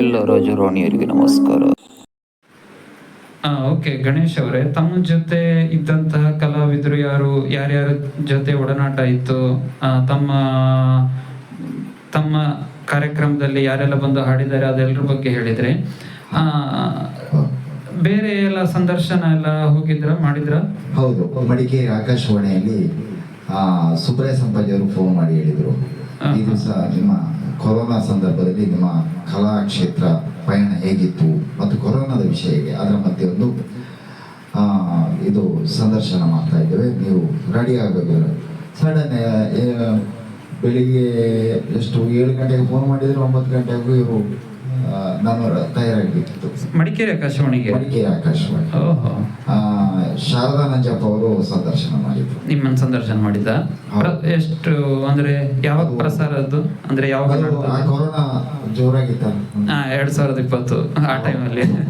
ಎಲ್ಲ ರಾಜರಾಣಿಯರಿಗೆ ನಮಸ್ಕಾರ. ಆ, ಓಕೆ ಗಣೇಶ್ ಅವರೇ ತಮ್ಮ ಜೊತೆ ಇದ್ದಂತಹ ಕಲಾವಿದರು ಯಾರು ಯಾರ್ಯಾರ ಜೊತೆ ಒಡನಾಟ ಇತ್ತು ಆ, ತಮ್ಮ ತಮ್ಮ ಕಾರ್ಯಕ್ರಮದಲ್ಲಿ ಯಾರೆಲ್ಲ ಬಂದು ಹಾಡಿದ್ದಾರೆ ಅದೆಲ್ಲರ ಬಗ್ಗೆ ಹೇಳಿದ್ರೆ ಆ, ಬೇರೆ ಎಲ್ಲ ಸಂದರ್ಶನ ಎಲ್ಲ ಹೋಗಿದ್ರ ಮಾಡಿದ್ರ? ಹೌದು ಮಡಿಕೇರಿ ಆಕಾಶವಾಣಿಯಲ್ಲಿ ಆ ಸುಬ್ರಾಯ ಸಂಪಾಜಿ ಅವರು ಫೋನ್ ಮಾಡಿ ಹೇಳಿದ್ರು. ಇದು ಈ ದಿವಸ ನಿಮ್ಮ ಕೊರೋನಾ ಸಂದರ್ಭದಲ್ಲಿ ನಿಮ್ಮ ಕಲಾ ಕ್ಷೇತ್ರ ಪಯಣ ಹೇಗಿತ್ತು ಮತ್ತು ಕೊರೋನಾದ ವಿಷಯ ಹೇಗೆ? ಅದರ ಮಧ್ಯೆ ಒಂದು ಇದು ಸಂದರ್ಶನ ಮಾಡ್ತಾ ಇದ್ದೇವೆ. ನೀವು ರೆಡಿ ಆಗಬೇಕು ಸಡನ್ ಬೆಳಿಗ್ಗೆ ಎಷ್ಟು ಏಳು ಗಂಟೆಗೆ ಫೋನ್ ಮಾಡಿದ್ರೆ ಒಂಬತ್ತು ಗಂಟೆಗೂ ಇವರು ನಾನು ತಯಾರಾಗಬೇಕಿತ್ತು ಮಡಿಕೇರಿ ಆಕಾಶವಾಣಿಗೆ? ಮಡಿಕೇರಿ ಆಕಾಶವಾಣಿ. ಶಾರದಾ ನಂಜಪ್ಪ ಅವರು ಸಂದರ್ಶನ ಮಾಡಿದ್ರು. ನಿಮ್ಮನ್ನ ಸಂದರ್ಶನ ಮಾಡಿದ್ದ ಎಷ್ಟು ಅಂದ್ರೆ ಯಾವಾಗ ಅದು- ಪ್ರಸಾರದ್ದು? ಅಂದ್ರೆ ಯಾವಾಗ ಅದು? ಕೊರೋನಾ ಜೋರಾಗಿತ್ತ ಎರಡ್ ಸಾವಿರದ ಇಪ್ಪತ್ತು ಆ ಟೈಮಲ್ಲಿ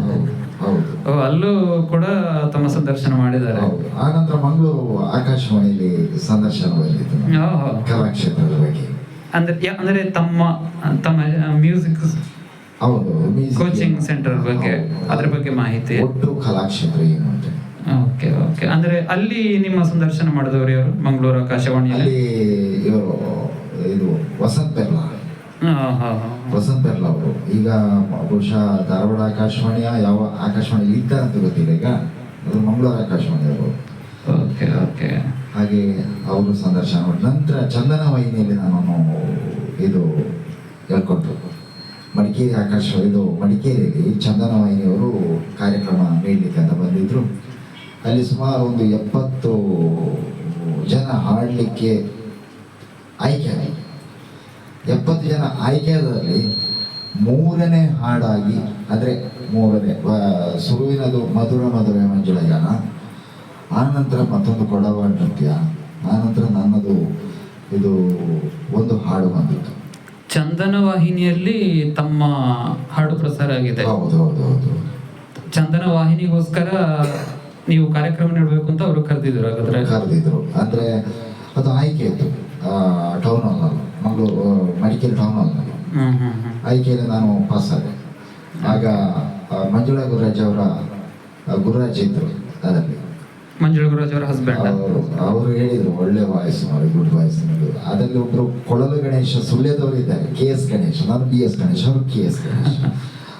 ಓ ಅಲ್ಲೂ ಕೂಡ ತಮ್ಮ ಸಂದರ್ಶನ ಮಾಡಿದ್ದಾರೆ. ಆನಂತರ ಮಂಗಳೂರು ಆಕಾಶವಾಣಿಯಲ್ಲಿ ಸಂದರ್ಶನ. ಕಲಾಕ್ಷೇತ್ರದ ಬಗ್ಗೆ. ಅಂದ್ರೆ ಅಂದ್ರೆ ತಮ್ಮ ತಮ್ಮ ಮ್ಯೂಸಿಕ್ ಹೌದು ಕೋಚಿಂಗ್ ಸೆಂಟರ್ ಬಗ್ಗೆ. ಅದ್ರ ಬಗ್ಗೆ ಮಾಹಿತಿ? ಒಟ್ಟು ಕಲಾಕ್ಷೇತ್ರ ಏನು ಅಂತ. ಓಕೆ ಓಕೆ ಅಂದ್ರೆ ಅಲ್ಲಿ ನಿಮ್ಮ ಸಂದರ್ಶನ ಮಾಡಿದವರು ಯಾರು? ಮಂಗಳೂರು ಆಕಾಶವಾಣಿಯಲ್ಲಿ? ಅಲ್ಲಿ ಇವರು ಇದು ವಸಂತ್ ಹಾ. ವಸಂತ್ ಪೆರ್ಲಾ ಅವರು. ಈಗ ಬಹುಶಃ ಧಾರವಾಡ ಆಕಾಶವಾಣಿಯ ಯಾವ ಆಕಾಶವಾಣಿ ಇದ್ದಾರೆ ಅಂತ ಗೊತ್ತಿಲ್ಲ ಈಗ. ಅದು ಮಂಗಳೂರು ಆಕಾಶವಾಣಿ ಅವರು. ಓಕೆ ಓಕೆ ಹಾಗೆ ಅವರು ಸಂದರ್ಶನ ಮಾಡಿ. ನಂತರ ಚಂದನ ವಾಹಿನಿಯಲ್ಲಿ ನಾನು ಇದು ಹೇಳ್ಕೊಟ್ಟು ಮಡಿಕೇರಿ ಆಕಾಶ ಇದು ಮಡಿಕೇರಿಯಲ್ಲಿ ಚಂದನ ವಾಹಿನಿಯವರು ಕಾರ್ಯಕ್ರಮ ನೀಡಲಿಕ್ಕೆ ಅಂತ ಬಂದಿದ್ರು. ಅಲ್ಲಿ ಸುಮಾರು ಒಂದು ಎಪ್ಪತ್ತು ಜನ ಹಾಡಲಿಕ್ಕೆ ಆಯ್ಕೆ ಆಯಿತು. ಎಪ್ಪತ್ತು ಜನ ಆಯ್ಕೆದಲ್ಲಿ ಮೂರನೇ ಹಾಡಾಗಿ ಅಂದರೆ ಮೂರನೇ ಸುರುವಿನದು ಮಧುರ ಮಧುರ ಮಂಜುಳ ಜನ ಆನಂತರ ಮತ್ತೊಂದು ಕೊಡವ ನೃತ್ಯ ಆನಂತರ ನನ್ನದು ಇದು ಒಂದು ಹಾಡು ಬಂದಿತ್ತು. ಚಂದನ ವಾಹಿನಿಯಲ್ಲಿ ತಮ್ಮ ಹಾಡು ಪ್ರಸಾರ ಆಗಿದೆ. ಹೌದು ಹೌದು ಹೌದು. ಚಂದನ ವಾಹಿನಿಗೋಸ್ಕರ ನೀವು ಕಾರ್ಯಕ್ರಮ ನೀಡಬೇಕು ಅಂತ ಅವರು ಕರೆದಿದ್ರು ಹಾಗಾದ್ರೆ? ಕರೆದಿದ್ರು. ಅಂದ್ರೆ ಅದು ಆಯ್ಕೆ ಇತ್ತು ಟೌನ್ ಹಾಲ್ನಲ್ಲಿ ಮಂಗಳೂರು ಮಡಿಕೇರಿ ಟೌನ್ ಹಾಲ್ನಲ್ಲಿ ಆಯ್ಕೆಯಲ್ಲಿ ನಾನು ಪಾಸ್ ಆದೆ. ಆಗ ಮಂಜುಳ ಗುರುರಾಜ್ ಅವರ ಗುರುರಾಜ್ ಇದ್ರು ಅದರಲ್ಲಿ. ಮಂಜುಳ ಗುರುರಾಜ್ ಅವರ ಹಸ್ಬೆಂಡ್ ಅವರು ಅವರು ಹೇಳಿದ್ರು ಒಳ್ಳೆ ವಾಯ್ಸ್ ಮಾಡಿ ಗುಡ್ ವಾಯ್ಸ್ ಅದರಲ್ಲಿ ಒಬ್ರು ಕೊಳಲು ಗಣೇಶ ಸುಳ್ಳ್ಯದವರು ಇದ್ದಾರೆ ಕೆ ಎಸ್ ಗಣೇಶ್ ನಾನು ಬಿ ಎಸ್ ಗಣೇಶ್ ಅವರು ಕೆ ಎಸ್ ಗಣೇಶ್.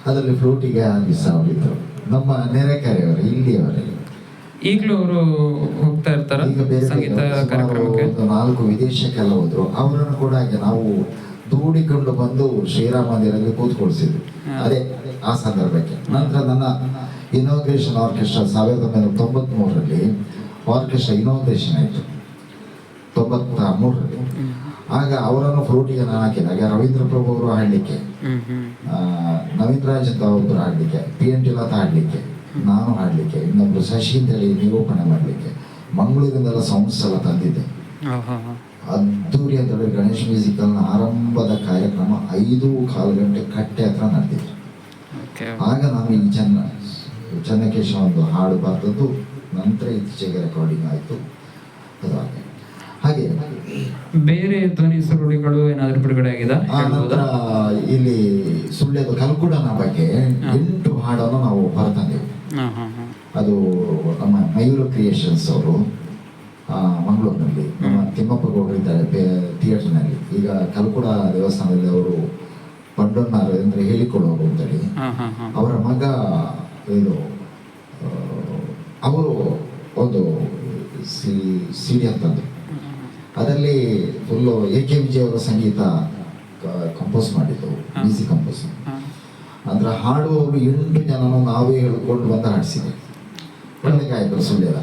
ಅದರಲ್ಲಿ ಫ್ಲೂಟಿಗೆ ಆಗಿ ಅವರಿದ್ರು ನಮ್ಮ ನೆರೆಕರೆಯವರು ಇಲ್ಲಿಯವರೇ ಈಗಲೂ ಅವರು ಹೋಗ್ತಾ ಇರ್ತಾರ ಸಂಗೀತ ಕಾರ್ಯಕ್ರಮಕ್ಕೆ? ನಾಲ್ಕು ವಿದೇಶಕ್ಕೆಲ್ಲ ಹೋದ್ರು. ಅವರನ್ನು ಕೂಡ ಹಾಗೆ ನಾವು ದೂಡಿಕೊಂಡು ಬಂದು ಶ್ರೀರಾಮ ಮಂದಿರಲ್ಲಿ ಕೂತ್ಕೊಳ್ಸಿದ್ವಿ. ಅದೇ ಆ ಸಂದರ್ಭಕ್ಕೆ. ನಂತರ ನನ್ನ ಇನೋಗ್ರೇಷನ್ ಆರ್ಕೆಸ್ಟ್ರಾ ಸಾವಿರದ ಒಂಬೈನೂರ ತೊಂಬತ್ ಮೂರರಲ್ಲಿ ಆರ್ಕೆಸ್ಟ್ರಾ ಇನೋಗ್ರೇಷನ್ ಆಯಿತು. ತೊಂಬತ್ತ ಮೂರರಲ್ಲಿ ಆಗ ಅವರನ್ನು ಫ್ರೂಟಿಗೆ ನಾನು ಹಾಕಿದಾಗ ರವೀಂದ್ರ ಪ್ರಭು ಅವರು ಹಾಡಲಿಕ್ಕೆ ಹ್ಮ್ ಹ್ಮ್. ಆ, ನವೀನ್ ರಾಜ್ ಅಂತ ಒಬ್ಬರು ಆಡ್ಲಿಕ್ಕೆ ಪಿ ಎನ್ ಟಿ ಲತಾ ಹಾಡಲಿಕ್ಕೆ. ನಾನು ಹಾಡಲಿಕ್ಕೆ ಇನ್ನೊಬ್ರು ಶಶಿ ಅಂತೇಳಿ ನಿರೂಪಣೆ ಮಾಡಲಿಕ್ಕೆ. ಮಂಗಳೂರಿಂದೆಲ್ಲ ಸೌಂಡ್ಸ್ ಎಲ್ಲ ತಂದಿದ್ದೆ. ಅದ್ದೂರಿ ಅಂತ ಹೇಳಿ ಗಣೇಶ್ ಮ್ಯೂಸಿಕಲ್ನ ಆರಂಭದ ಕಾರ್ಯಕ್ರಮ ಐದು ಕಾಲು ಗಂಟೆ ಕಟ್ಟೆ ಹತ್ರ ನಡೆದಿತ್ತು ಓಕೆ. ಆಗ ನಾನು ಈ ಚೆನ್ನ ಚೆನ್ನಕೇಶ ಒಂದು ಹಾಡು ಬರೆದದ್ದು ನಂತರ ಇತ್ತೀಚೆಗೆ ರೆಕಾರ್ಡಿಂಗ್ ಆಯಿತು. ಅದಾಗೆ ಹಾಗೆ. ಬೇರೆ ಧ್ವನಿ ಸುರುಳಿಗಳು ಏನಾದ್ರು ಬಿಡುಗಡೆ ಆಗಿದೆ? ನಂತರ ಇಲ್ಲಿ ಸುಳ್ಯದ ಕಲ್ಕುಡನ ಬಗ್ಗೆ ಎಂಟು ಹಾಡನ್ನು ನಾವು ಹೊರತಂದೆವು. ಅದು ನಮ್ಮ ಮಯೂರು ಕ್ರಿಯೇಷನ್ಸ್ ಅವರು ಮಂಗಳೂರಿನಲ್ಲಿ ನಮ್ಮ ತಿಮ್ಮಪ್ಪ ಗೌಡರು ಇದ್ದಾರೆ ಥಿಯೇಟರ್ನಲ್ಲಿ ಈಗ ಕಲ್ಕುಡ ದೇವಸ್ಥಾನದಲ್ಲಿ ಅವರು ಪಂಡೊನ್ನಾರು ಅಂದರೆ ಹೇಳಿಕೊಳ್ಳೋರು ಅಂತೇಳಿ. ಅವರ ಮಗ ಇದು ಅವರು ಒಂದು ಸಿ ಸಿ ಡಿ ಅಂತಂದ್ರು ಅದರಲ್ಲಿ ಫುಲ್ಲು ಎ ಕೆ ವಿಜಯ್ ಅವರ ಸಂಗೀತ ಕಂಪೋಸ್ ಮಾಡಿದ್ದು. ಮ್ಯೂಸಿಕ್ ಕಂಪೋಸ್ ಅಂದ್ರೆ ಹಾಡುವವರು ಎಂಟು ಜನನು ನಾವೇ ಹೇಳ್ಕೊಂಡು ಬಂದು ಹಾಡಿಸಿದೆ ಒಳ್ಳೆ ಗಾಯಕರು ಸುಳ್ಯದ.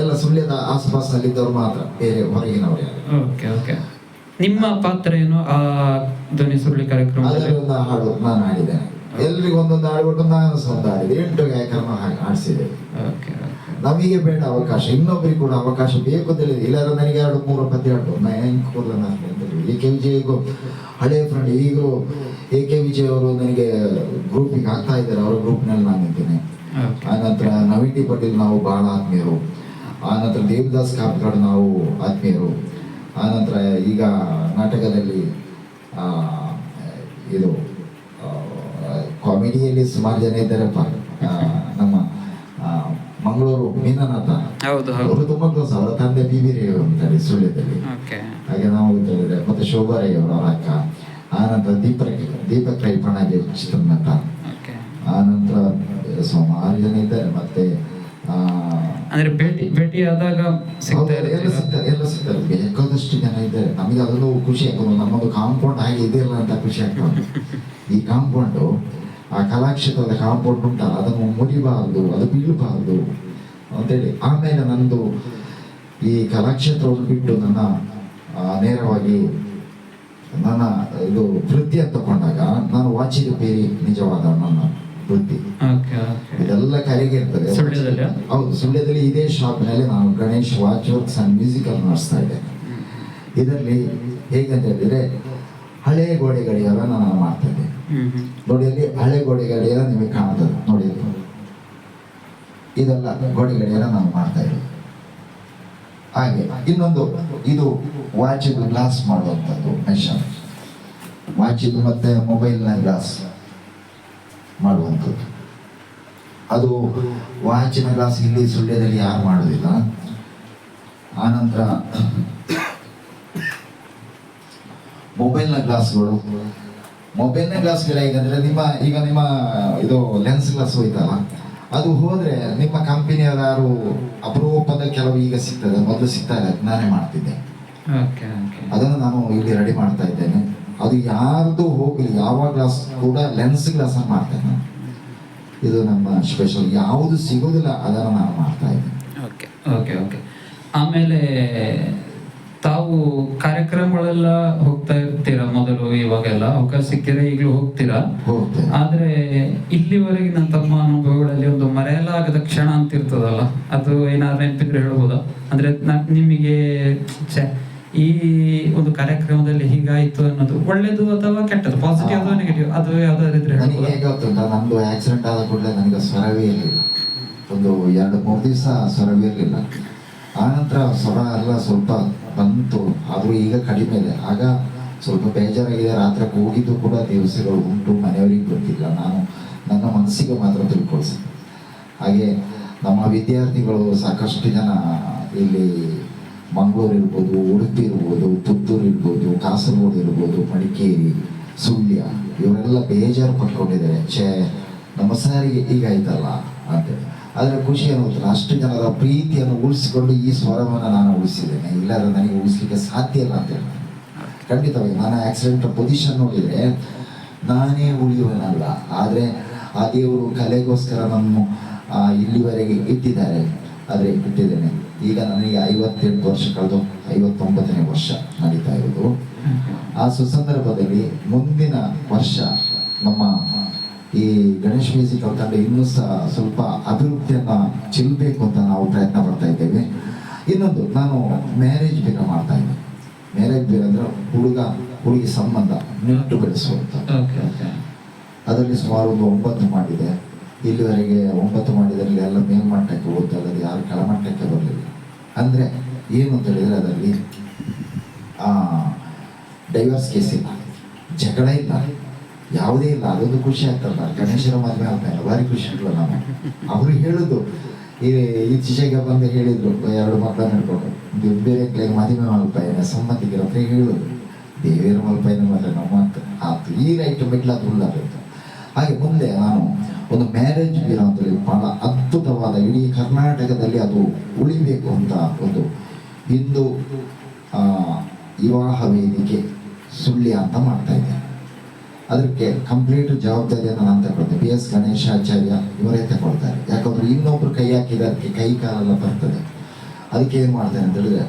ಎಲ್ಲ ಸುಳ್ಯದ ಆಸುಪಾಸಿನಲ್ಲಿದ್ದವ್ರು ಮಾತ್ರ ಬೇರೆ ಹೊರಗಿನವರು ಯಾರು. ಓಕೆ ಓಕೆ ನಿಮ್ಮ ಪಾತ್ರ ಏನು? ಆ ಧ್ವನಿ ಸುರುಳಿ ಕಾರ್ಯಕ್ರಮ ಒಂದು ಹಾಡು ನಾನು ಹಾಡಿದ್ದೇನೆ. ಎಲ್ರಿಗೂ ಒಂದೊಂದು ಹಾಡು ಕೊಟ್ಟು ನಾನು ಸ್ವಂತ ಹಾಡಿದೆ. ಎಂಟು ಗಾಯಕರನ್ನು ಹಾಡಿಸಿದೆ. ಓಕೆ ನಮಗೆ ಬೇಡ ಅವಕಾಶ ಇನ್ನೊಬ್ಬರಿಗೆ ಕೂಡ ಅವಕಾಶ ಬೇಕು ಅಂತ ಇಲ್ಲಾದ್ರೆ ಇಲ್ಲಾರ ನನಗೆ ಎರಡು ಮೂರು ಪದ್ಯ ಹಾಡು ನಾ ಹೆಂಗೆ ಕೊಡ್ಲ ನಾನು ಅಂತ ಈ ಕೆ ಹಳೆ ಹಳೆಯ ಫ್ರೆಂಡ್ ಈಗಲೂ ಎ ಕೆ ವಿಜಯ್ ಅವರು ನನಗೆ ಗ್ರೂಪಿಗೆ ಹಾಕ್ತಾ ಇದ್ದಾರೆ ಅವರ ಗ್ರೂಪ್ನಲ್ಲಿ ನಾನು ಇದ್ದೇನೆ. ಆನಂತರ ನವೀನ್ ಟಿ ಪಟೇಲ್ ನಾವು ಬಹಳ ಆತ್ಮೀಯರು. ಆನಂತರ ದೇವದಾಸ್ ಕಾಪ್ಕಡ್ ನಾವು ಆತ್ಮೀಯರು. ಆನಂತರ ಈಗ ನಾಟಕದಲ್ಲಿ ಇದು ಕಾಮಿಡಿಯಲ್ಲಿ ಸುಮಾರು ಜನ ಇದ್ದಾರಪ್ಪ. ನಮ್ಮ ಮಂಗಳೂರು ಮೀನನಾಥ. ಅವರು ತುಂಬಾ ಕ್ಲೋಸ್ ಅವರ ತಂದೆ ಬಿ ಬಿ ರೇವ್ ಅಂತಾರೆ ಸುಳ್ಯದಲ್ಲಿ. ಹಾಗೆ ನಾವು ಮತ್ತೆ ಶೋಭಾ ರೈ ಅವರ ಅಕ್ಕ. ಆನಂತರ ದೀಪಕ್ಕೆ ದೀಪಕ್ ರೈ ಪಣಾಜಿ ಚಿತ್ರನಟ ಆನಂತರ ಸುಮಾರು ಜನ ಇದ್ದಾರೆ ಮತ್ತೆ ಆ, ಅಂದ್ರೆ ಭೇಟಿ ಭೇಟಿ ಆದಾಗ ಎಲ್ಲ? ಸಿಗ್ತಾರೆ ಎಲ್ಲ ಸಿಗ್ತಾರೆ. ಬೇಕಾದಷ್ಟು ಜನ ಇದ್ದಾರೆ. ನಮಗೆ ಅದರಲ್ಲೂ ಖುಷಿ ಆಗ್ತದೆ ನಮ್ಮದು ಕಾಂಪೌಂಡ್ ಹಾಗೆ ಇದೆಯಲ್ಲ ಅಂತ ಖುಷಿ ಆಗ್ತದೆ. ಈ ಕಾಂಪೌಂಡು ಆ ಕಲಾಕ್ಷೇತ್ರದ ಕಾಂಪೌಂಡ್ ಉಂಟಲ್ಲ ಅದನ್ನು ಮುರಿಬಾರ್ದು ಅದು ಬೀಳಬಾರ್ದು ಅಂತೇಳಿ. ಆಮೇಲೆ ನಂದು ಈ ಕಲಾಕ್ಷೇತ್ರವನ್ನು ಬಿಟ್ಟು ನನ್ನ ನೇರವಾಗಿ ನನ್ನ ಇದು ವೃತ್ತಿ ಅಂತ ತಗೊಂಡಾಗ ನಾನು ವಾಚಿ ರಿಪೇರಿ ನಿಜವಾದ ನನ್ನ ವೃತ್ತಿ. ಇದೆಲ್ಲ ಕರೆಗೆ ಇರ್ತದೆ? ಹೌದು ಸುಳ್ಯದಲ್ಲಿ ಇದೇ ಶಾಪ್ನಲ್ಲಿ ನಾನು Ganesh watch works and musical ನಡೆಸ್ತಾ ಇದ್ದೇನೆ ಇದರಲ್ಲಿ ಹೇಗಂತ ಹೇಳಿದ್ರೆ ಹಳೆ ಗೋಡೆ ಗಡಿಯಾರ ನಾನು ಮಾಡ್ತಾ ಇದ್ದೇನೆ ನೋಡಿ ಅಲ್ಲಿ ಹಳೆ ಗೋಡೆ ಗಡಿಯಾರ ನಿಮಗೆ ಕಾಣ್ತದೆ. ನೋಡಿ ಇದೆಲ್ಲ ಗೋಡೆ ಗಡಿಯಾರ ನಾನು ಮಾಡ್ತಾ ಹಾಗೆ ಇನ್ನೊಂದು, ಇದು ವಾಚಿದು ಗ್ಲಾಸ್ ಮಾಡುವಂಥದ್ದು ಮೆಷನ್ ವಾಚಿದು ಮತ್ತೆ ಮೊಬೈಲ್ನ ಗ್ಲಾಸ್ ಮಾಡುವಂಥದ್ದು. ಅದು ವಾಚಿನ ಗ್ಲಾಸ್ ಇಲ್ಲಿ ಸುಳ್ಯದಲ್ಲಿ ಯಾರು ಮಾಡೋದಿಲ್ಲ ಆನಂತರ ಮೊಬೈಲ್ನ ಗ್ಲಾಸ್ಗಳು. ಮೊಬೈಲ್ನ ಗ್ಲಾಸ್ಗಳು ಹೇಗಂದ್ರೆ ನಿಮ್ಮ, ಈಗ ನಿಮ್ಮ ಇದು ಲೆನ್ಸ್ ಗ್ಲಾಸ್ ಹೋಯ್ತಲ್ಲ ಅದು ಹೋದ್ರೆ ನಿಮ್ಮ ಕಂಪನಿಯವರು ಅಪರೂಪದ ಕೆಲವು ಈಗ ಸಿಗ್ತದೆ ಮೊದಲು ಸಿಗ್ತಾ ಇಲ್ಲ ನಾನೇ ಮಾಡ್ತಿದ್ದೆ. ಓಕೆ ಓಕೆ ಅದನ್ನು ನಾನು ಇಲ್ಲಿ ರೆಡಿ ಮಾಡ್ತಾ ಇದ್ದೇನೆ. ಅದು ಯಾರ್ದು ಹೋಗಲಿ ಯಾವ ಗ್ಲಾಸ್ ಕೂಡ ಲೆನ್ಸ್ ಗ್ಲಾಸ್ ಮಾಡ್ತೇನೆ. ನಾನು. ಇದು ನಮ್ಮ ಸ್ಪೆಷಲ್ ಯಾವುದು ಸಿಗೋದಿಲ್ಲ ಅದನ್ನು ನಾನು ಮಾಡ್ತಾ ಇದ್ದೇನೆ. ಓಕೆ ಓಕೆ ಓಕೆ ಆಮೇಲೆ ತಾವು ಕಾರ್ಯಕ್ರಮಗಳೆಲ್ಲ ಹೋಗ್ತಾ ಇರ್ತೀರಾ ಮೊದಲು ಇವಾಗೆಲ್ಲ? ಅವಕಾಶ ಸಿಕ್ಕಿದ್ರೆ ಈಗಲೂ ಹೋಗ್ತೀರಾ? ಆದ್ರೆ ಇಲ್ಲಿವರೆಗೆ ನನ್ನ ತಮ್ಮ ಅನುಭವಗಳಲ್ಲಿ ಒಂದು ಮರೆಯಲಾಗದ ಕ್ಷಣ ಅಂತ ಇರ್ತದಲ್ಲ ಅದು ಏನಾದ್ರು ನೆನಪಿದ್ರೆ ಹೇಳ್ಬೋದಾ? ಅಂದ್ರೆ ನಿಮಗೆ ಈ ಒಂದು ಕಾರ್ಯಕ್ರಮದಲ್ಲಿ ಹೀಗಾಯ್ತು ಅನ್ನೋದು ಒಳ್ಳೇದು ಅಥವಾ ಕೆಟ್ಟದ್ದು? ಪಾಸಿಟಿವ್ ಅಥವಾ ನೆಗೆಟಿವ್ ಅದು ಯಾವ್ದಾದ್ರು ಇದ್ರೆ ನನಗೆ ಗೊತ್ತುಂಟ? ನಂದು ಆಕ್ಸಿಡೆಂಟ್ ಆದ ಕೂಡಲೇ ನನಗೆ ಸ್ವರವೇ ಇರಲಿಲ್ಲ ಒಂದು ಎರಡು ಮೂರು ದಿವಸ ಸ್ವರವೇ ಇರಲಿಲ್ಲ ಆನಂತರ ಸ್ವರ ಎಲ್ಲ ಸ್ವಲ್ಪ ಬಂತು. ಆದರೂ ಈಗ ಕಡಿಮೆ ಇದೆ. ಆಗ ಸ್ವಲ್ಪ ಬೇಜಾರಾಗಿದೆ. ರಾತ್ರಿ ಹೋಗಿದ್ದು ಕೂಡ ದಿವಸಗಳು ಉಂಟು, ಮನೆಯವರಿಗೆ ಗೊತ್ತಿಲ್ಲ. ನಾನು ನನ್ನ ಮನಸ್ಸಿಗೆ ಮಾತ್ರ ತಿಳ್ಕೊಳ್ಸಿದ್ದೆ ಹಾಗೆ ನಮ್ಮ ವಿದ್ಯಾರ್ಥಿಗಳು ಸಾಕಷ್ಟು ಜನ ಇಲ್ಲಿ ಮಂಗಳೂರು ಇರ್ಬೋದು, ಉಡುಪಿ ಇರ್ಬೋದು, ಪುತ್ತೂರು ಇರ್ಬೋದು, ಕಾಸರಗೋಡು ಇರ್ಬೋದು, ಮಡಿಕೇರಿ, ಸುಳ್ಯ, ಇವರೆಲ್ಲ ಬೇಜಾರು ಪಟ್ಕೊಂಡಿದ್ದಾರೆ. ಛೇ, ನಮ್ಮ ಸಾರಿಗೆ ಈಗ ಆಯ್ತಲ್ಲ? ಅಂತೇಳಿ ಆದರೆ ಖುಷಿ ಅನ್ನೋದು ಅಷ್ಟು ಜನರ ಪ್ರೀತಿಯನ್ನು ಉಳಿಸಿಕೊಂಡು ಈ ಸ್ವರವನ್ನು ನಾನು ಉಳಿಸಿದ್ದೇನೆ. ಇಲ್ಲಾದ್ರೆ ನನಗೆ ಉಳಿಸ್ಲಿಕ್ಕೆ ಸಾಧ್ಯ ಇಲ್ಲ ಅಂತ ಹೇಳ್ತೇನೆ ಖಂಡಿತವಾಗಿ ನಾನು ಆಕ್ಸಿಡೆಂಟ್ ಪೊಸಿಷನ್ ನೋಡಿದರೆ ನಾನೇ ಉಳಿಯುವನಲ್ಲ. ಆದರೆ ಆ ದೇವರು ಕಲೆಗೋಸ್ಕರ ನಾನು ಇಲ್ಲಿವರೆಗೆ ಇಟ್ಟಿದ್ದಾರೆ. ಆದರೆ ಇಟ್ಟಿದ್ದೇನೆ. ಈಗ ನನಗೆ ಐವತ್ತೆಂಟು ವರ್ಷ ಕಳೆದು ಐವತ್ತೊಂಬತ್ತನೇ ವರ್ಷ ನಡೀತಾ ಇರೋದು. ಆ ಸುಸಂದರ್ಭದಲ್ಲಿ ಮುಂದಿನ ವರ್ಷ ನಮ್ಮ ಈ ಗಣೇಶ್ ಮ್ಯೂಸಿಕಲ್ ತಂಡ ಇನ್ನೂ ಸಹ ಸ್ವಲ್ಪ ಅಭಿವೃದ್ಧಿಯನ್ನ ಚೆಲ್ಲಬೇಕು ಅಂತ ನಾವು ಪ್ರಯತ್ನ ಪಡ್ತಾ ಇದ್ದೇವೆ. ಇನ್ನೊಂದು ನಾನು ಮ್ಯಾರೇಜ್ ಬೇಗ ಮಾಡ್ತಾ ಇದ್ದೆ. ಮ್ಯಾರೇಜ್ ಬೇಗ ಅಂದ್ರೆ ಹುಡುಗ ಹುಡುಗಿ ಸಂಬಂಧ ನೆಟ್ಟು ಬೆಳೆಸುವಂತ. ಅದರಲ್ಲಿ ಸುಮಾರು ಒಂದು ಒಂಬತ್ತು ಮಾಡಿದೆ. ಇಲ್ಲಿವರೆಗೆ ಒಂಬತ್ತು ಮಾಡಿದ್ರಲ್ಲಿ ಎಲ್ಲ ಮೇಲ್ಮಟ್ಟಕ್ಕೆ ಅದರಲ್ಲಿ ಯಾರು ಕೆಳಮಟ್ಟಕ್ಕೆ ಬರಲಿಲ್ಲ. ಅಂದರೆ ಏನು ಅಂತ ಹೇಳಿದರೆ ಅದರಲ್ಲಿ ಡೈವರ್ಸ್ ಕೇಸ್ ಇಲ್ಲ. ಜಗಳ ಇಲ್ಲ. ಯಾವುದೇ ಇಲ್ಲ, ಅದೊಂದು ಖುಷಿ ಆಗ್ತಲ್ಲ ಗಣೇಶನ ಮದುವೆ ಆದ್ಮೇಲೆ ಭಾರಿ ಖುಷಿ ಇಟ್ಲ ನಾನು ಅವರು ಹೇಳುದು, ಈ ಇತ್ತೀಚೆಗೆ ಬಂದು ಹೇಳಿದ್ರು ಎರಡು ಮಕ್ಕಳನ್ನ ಹಿಡ್ಕೊಂಡು. ಒಂದು ಬೇರೆ ಕ್ಲೇ ಮದುವೆ ಮಲ್ಪಾಯನ ಸಂಬಂಧಿಕರ ಹೇಳುದು. ದೇವಿಯರ ಮಲ್ಪಾಯನ ಮಾತ್ರ ನಮ್ಮ ಅಂತ. ಆತು, ಈ ರೈಟ್ ಮಿಡ್ಲಾದ ಉಳ್ಳಾಗುತ್ತೆ ಹಾಗೆ ಮುಂದೆ ನಾನು ಒಂದು ಮ್ಯಾರೇಜ್ ಬೀರ ಅಂತೇಳಿ ಬಹಳ ಅದ್ಭುತವಾದ ಇಡೀ ಕರ್ನಾಟಕದಲ್ಲಿ ಅದು ಉಳಿಬೇಕು ಅಂತ ಒಂದು ಹಿಂದೂ ವಿವಾಹ ವೇದಿಕೆ ಸುಳ್ಯ ಅಂತ ಮಾಡ್ತಾ ಇದ್ದೇನೆ. ಅದಕ್ಕೆ ಕಂಪ್ಲೀಟ್ ಜವಾಬ್ದಾರಿಯನ್ನು ನಾನು ತಗೊಳ್ತೇನೆ ಬಿ ಎಸ್ ಗಣೇಶಾಚಾರ್ಯ ಇವರೇ ತಗೊಳ್ತಾರೆ ಯಾಕಂದ್ರೆ ಇನ್ನೊಬ್ರು ಕೈ ಹಾಕಿದ್ರೆ ಅದಕ್ಕೆ ಕೈ ಕಾಲೆಲ್ಲ ಬರ್ತದೆ. ಅದಕ್ಕೆ ಏನು ಮಾಡ್ತೇನೆ ಅಂತ ಹೇಳಿದ್ರೆ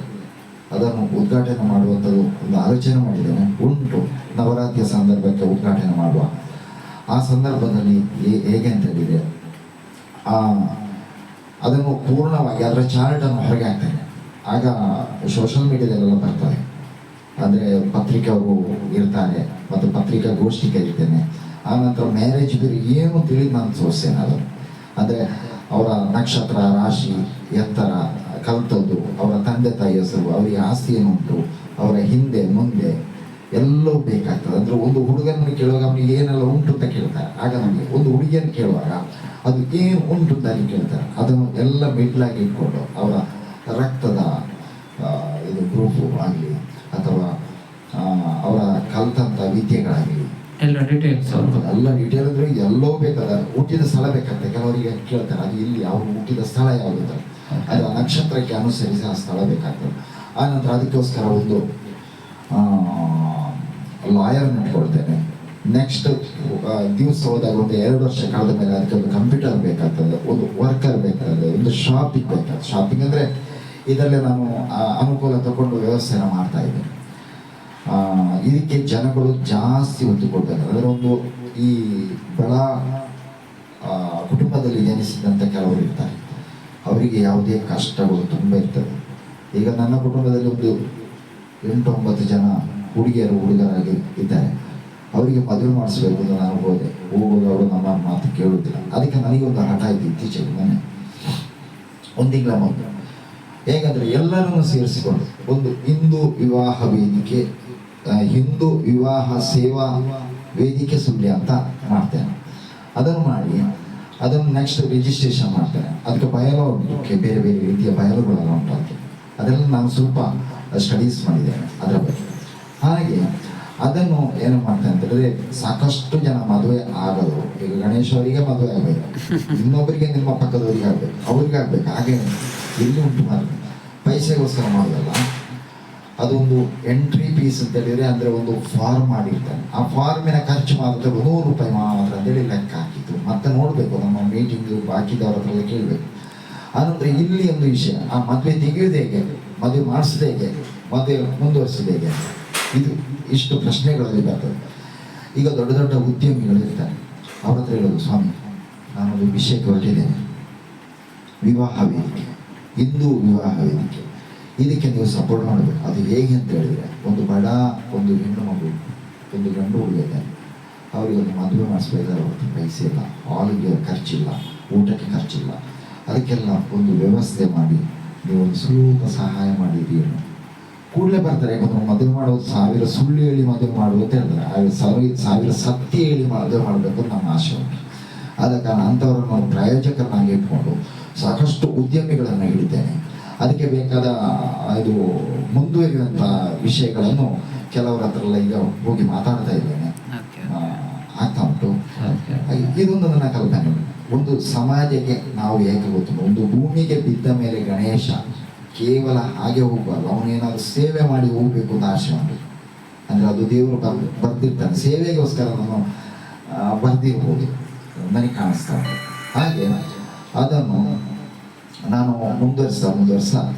ಅದನ್ನು ಉದ್ಘಾಟನೆ ಮಾಡುವಂಥದ್ದು ಒಂದು ಆಲೋಚನೆ ಮಾಡಿದ್ದೇನೆ. ಉಂಟು ನವರಾತ್ರಿಯ ಸಂದರ್ಭಕ್ಕೆ ಉದ್ಘಾಟನೆ ಮಾಡುವ. ಆ ಸಂದರ್ಭದಲ್ಲಿ ಹೇಗೆ ಅಂತ ಹೇಳಿದ್ರೆ ಆ, ಅದನ್ನು ಪೂರ್ಣವಾಗಿ ಅದರ ಚಾರ್ಟನ್ನು ಹೊರಗೆ ಹಾಕ್ತೇನೆ. ಆಗ ಸೋಷಲ್ ಮೀಡಿಯಾದಲ್ಲೆಲ್ಲ ಬರ್ತದೆ ಅಂದರೆ ಪತ್ರಿಕೆ ಅವರು ಇರ್ತಾರೆ ಮತ್ತು ಪತ್ರಿಕಾ ಗೋಷ್ಠಿ ಆ ಆನಂತರ ಮ್ಯಾರೇಜ್ ಬೇರೆ ಏನು ತಿಳಿದು ನಾನು ತೋರಿಸ್ತೇನೆ ಅದು ಅಂದರೆ ಅವರ ನಕ್ಷತ್ರ, ರಾಶಿ, ಎತ್ತರ, ಕಲ್ತದ್ದು, ಅವರ ತಂದೆ ತಾಯಿ ಹೆಸರು, ಅವರಿಗೆ ಆಸ್ತಿ ಏನುಂಟು, ಅವರ ಹಿಂದೆ, ಮುಂದೆ ಎಲ್ಲವೂ ಬೇಕಾಗ್ತದೆ. ಅಂದ್ರೆ ಒಂದು ಹುಡುಗನನ್ನು ಕೇಳುವಾಗ ಅವನಿಗೆ ಏನೆಲ್ಲ ಉಂಟು ಅಂತ ಕೇಳ್ತಾರೆ. ಆಗ ನಮಗೆ ಒಂದು ಹುಡುಗಿಯನ್ನು ಕೇಳುವಾಗ ಅದು ಏನು ಉಂಟು ಅಂತ ಕೇಳ್ತಾರೆ. ಅದನ್ನು ಎಲ್ಲ ಮಿಡ್ಲಾಗಿ ಇಟ್ಕೊಂಡು ಅವರ ರಕ್ತದ ಇದು ಗ್ರೂಪು ಆಗಲಿ ಅವರ ಕಲ್ತಂಥ ವಿದ್ಯೆಗಳಾಗಲಿ ಎಲ್ಲ ಡೀಟೇಲ್ಸ್ ಎಲ್ಲ ಡೀಟೇಲ್ ಅಂದ್ರೆ ಎಲ್ಲೋ ಬೇಕಾದ ಹುಟ್ಟಿದ ಸ್ಥಳ ಬೇಕಾಗ್ತದೆ ಕೆಲವರಿಗೆ ಕೇಳ್ತಾರೆ ಅದು ಇಲ್ಲಿ ಅವ್ರು ಹುಟ್ಟಿದ ಸ್ಥಳ ಯಾವುದು ಅಂತ. ಅದು ಆ ನಕ್ಷತ್ರಕ್ಕೆ ಅನುಸರಿಸಿ ಆ ಸ್ಥಳ ಬೇಕಾಗ್ತದೆ. ಆ ನಂತರ ಅದಕ್ಕೋಸ್ಕರ ಒಂದು ಲಾಯರ್ ನೋಡ್ಕೊಳ್ತೇನೆ. ನೆಕ್ಸ್ಟ್ ದಿವಸ ಹೋದಾಗ ಒಂದು ಎರಡು ವರ್ಷ ಕಾಲದ ಮೇಲೆ ಅದಕ್ಕೆ ಒಂದು ಕಂಪ್ಯೂಟರ್ ಬೇಕಾಗ್ತದೆ ಒಂದು ವರ್ಕರ್ ಬೇಕಾಗ್ತದೆ ಒಂದು ಶಾಪಿಂಗ್ ಬೇಕಾಗ್ತದೆ. ಶಾಪಿಂಗ್ ಅಂದರೆ ಇದರಲ್ಲಿ ನಾನು ಅನುಕೂಲ ತಗೊಂಡು ವ್ಯವಸ್ಥೆನ ಮಾಡ್ತಾ ಇದ್ದೇನೆ. ಇದಕ್ಕೆ ಜನಗಳು ಜಾಸ್ತಿ ಒತ್ತು ಕೊಡ್ತಾರೆ. ಅದರ ಒಂದು ಈ ಬಡ ಕುಟುಂಬದಲ್ಲಿ ಜನಿಸಿದಂಥ ಕೆಲವರು ಇರ್ತಾರೆ. ಅವರಿಗೆ ಯಾವುದೇ ಕಷ್ಟಗಳು ತುಂಬ ಇರ್ತವೆ. ಈಗ ನನ್ನ ಕುಟುಂಬದಲ್ಲಿ ಒಂದು ಎಂಟು ಒಂಬತ್ತು ಜನ ಹುಡುಗಿಯರು, ಹುಡುಗರಾಗಿ ಇದ್ದಾರೆ. ಅವರಿಗೆ ಮದುವೆ ಮಾಡಿಸ್ಬೇಕು ಅಂತ ನಾನು ಹೋದೆ. ಹೋಗೋದು ಅವರು ನಮ್ಮ ಮಾತು ಕೇಳುವುದಿಲ್ಲ ಅದಕ್ಕೆ ನನಗೊಂದು ಹಠ ಇತ್ತು ಇತ್ತೀಚೆಗೆ ಮನೆ ಒಂದು ತಿಂಗಳ ಮೊದಲು ಹೇಗಂದ್ರೆ ಎಲ್ಲರನ್ನು ಸೇರಿಸಿಕೊಂಡು ಒಂದು ಹಿಂದೂ ವಿವಾಹ ವೇದಿಕೆ ಹಿಂದೂ ವಿವಾಹ ಸೇವಾ ವೇದಿಕೆ ಸುಳ್ಳಿ ಅಂತ ಮಾಡ್ತೇನೆ. ಅದನ್ನು ಮಾಡಿ, ಅದನ್ನು ನೆಕ್ಸ್ಟ್ ರಿಜಿಸ್ಟ್ರೇಷನ್ ಮಾಡ್ತೇನೆ. ಅದಕ್ಕೆ ಬಯಲು ಉಂಟು ಬೇರೆ ಬೇರೆ ರೀತಿಯ ಬಯಲುಗಳೆಲ್ಲ ಉಂಟು ಅದಕ್ಕೆ ಅದೆಲ್ಲ ನಾನು ಸ್ವಲ್ಪ ಸ್ಟಡೀಸ್ ಮಾಡಿದ್ದೇನೆ ಅದರ ಬಗ್ಗೆ. ಹಾಗೆ ಅದನ್ನು ಏನು ಮಾಡ್ತೇನೆ ಅಂತ ಹೇಳಿದ್ರೆ ಸಾಕಷ್ಟು ಜನ ಮದುವೆ ಆಗೋದು ಈಗ ಗಣೇಶ್ ಅವರಿಗೆ ಮದುವೆ ಆಗಬೇಕು, ಇನ್ನೊಬ್ಬರಿಗೆ ನಿಮ್ಮ ಪಕ್ಕದವರಿಗೆ ಆಗಬೇಕು, ಅವ್ರಿಗೆ ಆಗ್ಬೇಕು ಹಾಗೆ ಇಲ್ಲಿ ಉಂಟು ಮಾಡಿ ಪೈಸೆಗೋಸ್ಕರ ಮಾಡೋದಲ್ಲ. ಅದೊಂದು ಎಂಟ್ರಿ ಫೀಸ್ ಅಂತ ಹೇಳಿದರೆ ಅಂದ್ರೆ ಒಂದು ಫಾರ್ಮ್ ಮಾಡಿರ್ತಾನೆ ಆ ಫಾರ್ಮಿನ ಖರ್ಚು ಮಾತ್ರ ನೂರು ರೂಪಾಯಿ ಮಾತ್ರ ಅಂತೇಳಿ ಲೆಕ್ಕ ಹಾಕಿತ್ತು ಮತ್ತೆ ನೋಡಬೇಕು, ನಮ್ಮ ಮೀಟಿಂಗ್ ಬಾಕಿದವ್ರ ಹತ್ರ ಕೇಳಬೇಕು. ಆನಂತರ ಇಲ್ಲಿ ಒಂದು ವಿಷಯ, ಆ ಮದುವೆ ತೆಗೆಯೋದು ಹೇಗೆ? ಮದುವೆ ಮಾಡಿಸೋದು ಹೇಗೆ? ಮದುವೆ ಮುಂದುವರಿಸೋದು ಹೇಗೆ? ಇದು ಇಷ್ಟು ಪ್ರಶ್ನೆಗಳಲ್ಲಿ ಬರ್ತದೆ. ಈಗ ದೊಡ್ಡ ದೊಡ್ಡ ಉದ್ಯಮಿಗಳು ಇರ್ತಾರೆ. ಅವ್ರ ಹತ್ರ ಹೇಳೋದು, ಸ್ವಾಮಿ ನಾನೊಂದು ವಿಷಯಕ್ಕೆ ಹೊರಟಿದ್ದೇನೆ. ವಿವಾಹ ವೇದಿಕೆ, ಹಿಂದೂ ವಿವಾಹ ವೇದಿಕೆ. ಇದಕ್ಕೆ ನೀವು ಸಪೋರ್ಟ್ ಮಾಡಬೇಕು. ಅದು ಹೇಗೆ ಅಂತ ಹೇಳಿದ್ರೆ, ಒಂದು ಬಡ, ಒಂದು ಹೆಣ್ಣು ಮಗು, ಒಂದು ಗಂಡು ಹುಡುಗ ಇದ್ದಾನೆ ಅವರಿಗೆ ಒಂದು ಮದುವೆ ಮಾಡಿಸ್ಬೇಕಾದ್ರೆ ಅವ್ರದ್ದು ಪೈಸೆ ಇಲ್ಲ. ಹಾಲಿಗೆ ಖರ್ಚಿಲ್ಲ, ಊಟಕ್ಕೆ ಖರ್ಚಿಲ್ಲ. ಅದಕ್ಕೆಲ್ಲ ಒಂದು ವ್ಯವಸ್ಥೆ ಮಾಡಿ, ನೀವು ಒಂದು ಸ್ವಲ್ಪ ಸಹಾಯ ಮಾಡಿದ್ದೀರಿ ಕೂಡಲೇ ಬರ್ತಾರೆ, ಯಾಕಂದ್ರೆ ಮದುವೆ ಮಾಡೋದು ಸಾವಿರ ಸುಳ್ಳು ಹೇಳಿ ಮದುವೆ ಮಾಡುವುದು ಅಂತ ಹೇಳ್ತಾರೆ. ಆದರೆ ಸಾವಿರ ಸಾವಿರ ಸತ್ಯ ಹೇಳಿ ಮದುವೆ ಮಾಡಬೇಕು ನಮ್ಮ ಆಶೆ ಉಂಟು. ಆದ ಕಾರಣ ಅಂಥವ್ರನ್ನ ಪ್ರಾಯೋಜಕರನ್ನಾಗಿ ಇಟ್ಕೊಂಡು ಸಾಕಷ್ಟು ಉದ್ಯಮಿಗಳನ್ನು ಹಿಡಿತೇನೆ. ಅದಕ್ಕೆ ಬೇಕಾದ ಇದು ಮುಂದುವರಿಯುವಂಥ ವಿಷಯಗಳನ್ನು ಕೆಲವರ ಹತ್ರ ಈಗ ಹೋಗಿ ಮಾತಾಡ್ತಾ ಇದ್ದೇನೆ. ಆಗ್ತಾ ಉಂಟು. ಇದೊಂದು ನನ್ನ ಕಲ್ಪನೆ. ಒಂದು ಸಮಾಜಕ್ಕೆ ನಾವು ಹೇಗೆ ಗೊತ್ತು ಒಂದು ಭೂಮಿಗೆ ಬಿದ್ದ ಮೇಲೆ ಗಣೇಶ ಕೇವಲ ಹಾಗೆ ಹೋಗಬಾರ್ದು ಏನಾದರೂ ಸೇವೆ ಮಾಡಿ ಹೋಗ್ಬೇಕು ಅಂತ ಆಶೆ ಮಾಡಿ ಅಂದ್ರೆ ಅದು ದೇವರು ಬರ್ ಬರ್ದಿರ್ತಾನೆ. ಸೇವೆಗೋಸ್ಕರ ನಾನು ಬರ್ದಿರ್ಬೋದು. ನನಗೆ ಕಾಣಿಸ್ತಾ ಉಂಟು. ಹಾಗೆ ಅದನ್ನು ನಾನು ಮುಂದುವರಿಸ್ತಾ ಮುಂದುವರಿಸ್ತಾ